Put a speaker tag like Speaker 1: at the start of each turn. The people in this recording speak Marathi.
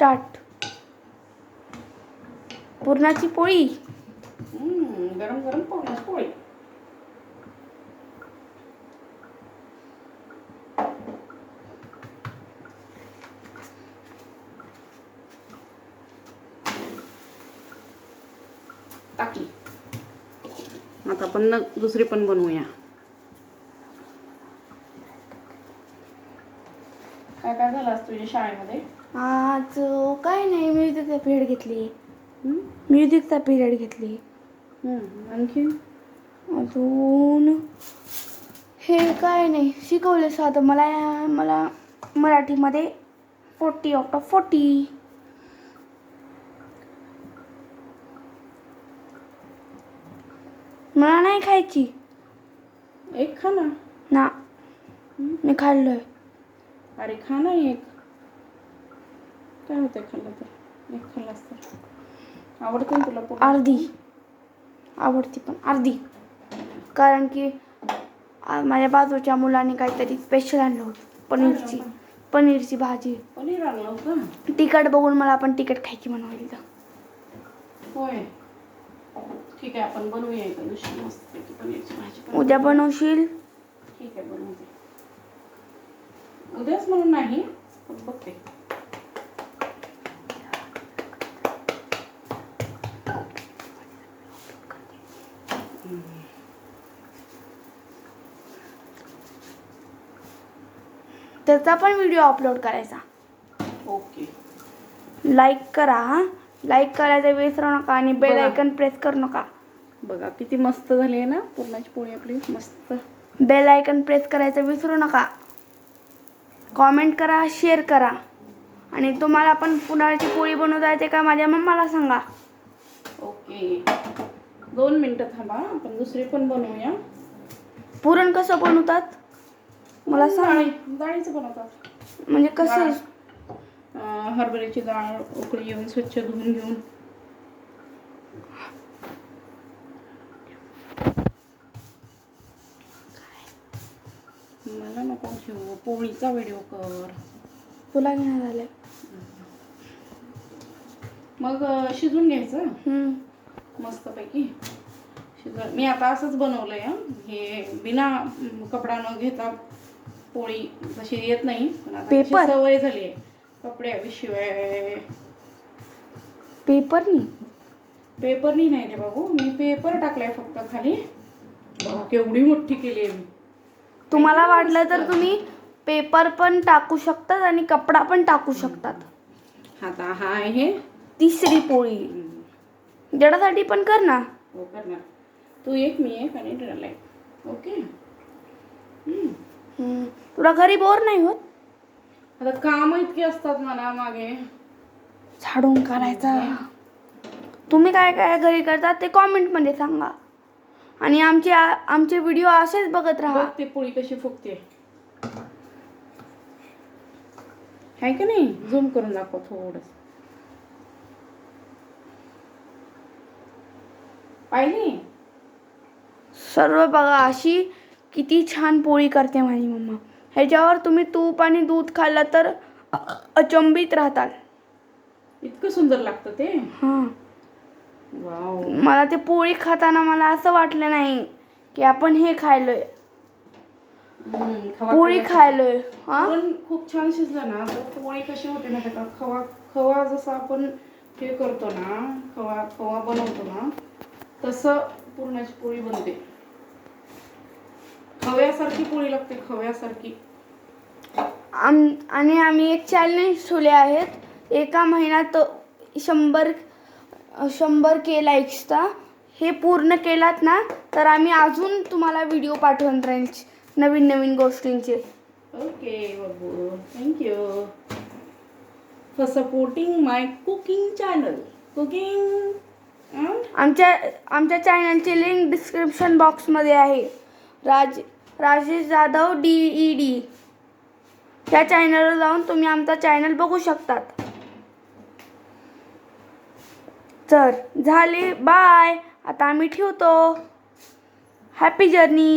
Speaker 1: स्टार्ट. पुरणाची पोळी.
Speaker 2: गरम गरम पुरणाची पोळी. टाकली आता आपण न दुसरी पण बनवूया. काय काय झालं आज तुझ्या शाळेमध्ये?
Speaker 1: आज काय नाही म्युझिकचा पिरियड घेतली? म्युझिकचा पिरियड घेतली.
Speaker 2: आणखी
Speaker 1: अजून? हे काय नाही शिकवले साधं. मला मला मराठीमध्ये फोर्टी आउट ऑफ फोर्टी मला नाही खायची.
Speaker 2: एक खा ना.
Speaker 1: ना. मी खाल्लोय.
Speaker 2: अरे खा ना एक. काय खाल्लं तर? एक खाल्लास तर आवडतं ना तुला पोळी?
Speaker 1: अर्धी. आवडती पण. अर्धी. कारण की आ- माझ्या बाजूच्या मुलाने काहीतरी स्पेशल आणलं होतं. पनीरची. पनीरची भाजी.
Speaker 2: पनीर आणलं होतं?
Speaker 1: तिखट बघून मला पण तिखट खायची म्हणून
Speaker 2: होय. ठीक आहे आपण बनवूया एका दिवशी. मस्त पैकी पनीरची भाजी पण.
Speaker 1: उद्या बनवशील?
Speaker 2: ठीक आहे बनवते. उद्याच म्हणून नाही पण बघते.
Speaker 1: त्याचा पण व्हिडिओ अपलोड करायचा.
Speaker 2: ओके
Speaker 1: लाईक करा हा. लाईक करायचं विसरू नका आणि बेल
Speaker 2: बघा.
Speaker 1: आयकन प्रेस करू नका.
Speaker 2: बघा किती मस्त झाली आहे ना पुरणाची पोळी आपली. मस्त.
Speaker 1: बेल आयकन प्रेस करायचं विसरू नका. कॉमेंट करा शेअर करा. आणि तुम्हाला पण पुण्याची पोळी बनवता येते का माझ्या मम्माला सांगा.
Speaker 2: ओके दोन मिनटं थांबा आपण दुसरी पण बनवूया.
Speaker 1: पुरण कसं बनवतात? मला सांग.
Speaker 2: डाळी डाळीचं बनवतात
Speaker 1: म्हणजे कसं
Speaker 2: हरभऱ्याची डाळ उकळी येऊन स्वच्छ धुवून घेऊन. मला नको ठेवू पोळीचा व्हिडिओ कर.
Speaker 1: तुला घेणं झालंय
Speaker 2: मग शिजून घ्यायचं. मस्तपैकी. शिजव मी आता असंच बनवलंय हं. बिना कपडा न घेता पोळी तशी येत नाही पण आता कशी
Speaker 1: पेपर?
Speaker 2: सवय झाली आहे. कपड्याशिवाय
Speaker 1: पेपरनी?
Speaker 2: पेपरनी नाही रे बाबू मी पेपर टाकलाय फक्त खाली. बघा केवढी मोठी केली आहे मी.
Speaker 1: तुम्हाला वाटलं तर तुम्ही पेपर पण टाकू शकतात आणि कपडा पण टाकू शकतात.
Speaker 2: आता हा आहे.
Speaker 1: तिसरी पोळी.
Speaker 2: हम्म,
Speaker 1: जडासाठी पण कर ना.
Speaker 2: हो करणार. तू एक मी एक आणि ड्रलाय ओके? हम्म.
Speaker 1: तुला घरी बोर नाही होत?
Speaker 2: आता काम इतके असतात मला मागे.
Speaker 1: झाडून काढायचा. तुम्ही काय काय घरी करतात ते कॉमेंटमध्ये सांगा. आणि आमचे आमचे व्हिडिओ असेच बघत राहा.
Speaker 2: ते पोळी कशी फुगते आहे का नाही? झूम करून दाखव थोडस. पाहिली?
Speaker 1: सर्व बघा अशी किती छान पोळी करते माझी मम्मा. ह्याच्यावर तुम्ही तूप आणि दूध खाल्लं तर अचंबित राहताल
Speaker 2: इतकं सुंदर लागतं ते?
Speaker 1: हां.
Speaker 2: वाव.
Speaker 1: मला ते पोळी खाताना मला असं वाटलं नाही की आपण हे खायलोय. पोळी खायलोय. हा?
Speaker 2: पण खूप छान शिजलं ना तर पोळी कशी होते ना का? खवा खवा जसा आपण हे करतो ना खवा खवा बनवतो ना तसं पुरणाची पोळी बनते. खव्यासारखी पोळी लागते खव्यासारखी?
Speaker 1: आम आणि आम्ही एक चॅलेंज ठेवले आहेत. एका महिन्यात शंभर शंभर के लाईक्सचा हे पूर्ण केलात ना तर आम्ही अजून तुम्हाला व्हिडिओ पाठवून राहील नवीन नवीन गोष्टींचे.
Speaker 2: Okay Babu. Thank you for supporting my cooking channel cooking
Speaker 1: आमच्या आमच्या चॅनलची लिंक डिस्क्रिप्शन बॉक्समध्ये आहे. Raj Rajesh Jadhav D E D त्या चॅनलवर जाऊन तुम्ही आमचा चॅनल बघू शकतात. तर झाले. बाय आता आम्ही ठेवतो. Happy journey